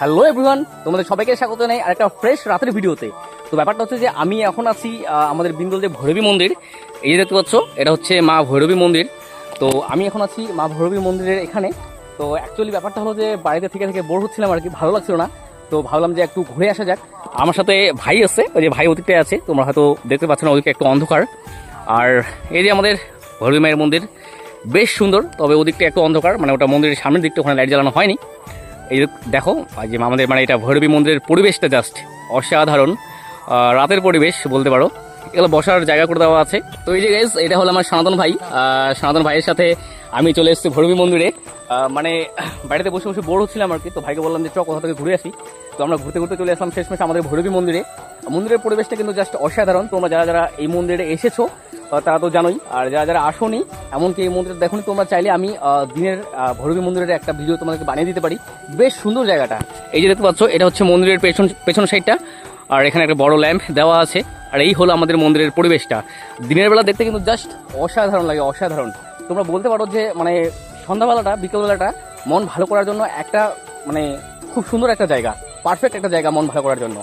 Hello everyone তোমাদের সবাইকে স্বাগত নেই আর একটা ফ্রেশ রাতের ভিডিওতে। তো ব্যাপারটা হচ্ছে যে আমি এখন আছি আমাদের বিন্দুল যে ভৈরবী মন্দির। এই যে দেখতে পাচ্ছ, এটা হচ্ছে মা ভৈরবী মন্দির। তো আমি এখন আছি মা ভৈরবী মন্দিরের এখানে। তো অ্যাকচুয়ালি ব্যাপারটা হলো যে বাড়িতে থেকে থেকে বোর হচ্ছিলাম আর কি, ভালো লাগছিল না। তো ভাবলাম যে একটু ঘুরে আসা যাক। আমার সাথে ভাই আছে, ওই যে ভাই ওদিকটায় আছে, তোমরা হয়তো দেখতে পাচ্ছ না, ওদিকে একটু অন্ধকার। আর এই যে আমাদের ভৈরবী মায়ের মন্দির, বেশ সুন্দর, তবে ওদিকটা একটু অন্ধকার মানে ওটা মন্দিরের সামনের দিকটা ওখানে লাইট জ্বালানো হয়নি। এই দেখো যে আমাদের মানে এটা ভৈরবী মন্দিরের পরিবেশটা জাস্ট অসাধারণ। রাতের পরিবেশ বলতে পারো। এগুলো বসার জায়গা করে দেওয়া আছে। তো এই যে গাইজ এটা হলো আমার সনাতন ভাই। সনাতন ভাইয়ের সাথে আমি চলে এসেছি ভৈরবী মন্দিরে। মানে বাড়িতে বসে বসে বোর হচ্ছিলাম আর কি। তো ভাইকে বললাম যে, চ, কোথা থেকে ঘুরে আসি? তো আমরা ঘুরতে ঘুরতে চলে আসলাম শেষমেশ আমাদের ভৈরবী মন্দিরে। মন্দিরের পরিবেশটা কিন্তু জাস্ট অসাধারণ। তোমরা যারা যারা এই মন্দিরে এসেছ তারা তো জানোই। আর যারা যারা আসোনি, এমনকি এই মন্দিরটা দেখুন, তোমরা চাইলে আমি দিনের ভৈরবী মন্দিরের একটা ভিডিও তোমাদেরকে বানিয়ে দিতে পারি। বেশ সুন্দর জায়গাটা। এই যে দেখতে পাচ্ছ, এটা হচ্ছে মন্দিরের পেছন পেছন সাইডটা আর এখানে একটা বড় ল্যাম্প দেওয়া আছে। আর এই হলো আমাদের মন্দিরের পরিবেশটা। দিনের বেলা দেখতে কিন্তু জাস্ট অসাধারণ লাগে, অসাধারণ। তোমরা বলতে পারো যে মানে সন্ধ্যাবেলাটা, বিকেলবেলাটা মন ভালো করার জন্য একটা মানে খুব সুন্দর একটা জায়গা। পারফেক্ট একটা জায়গা মন ভালো করার জন্য।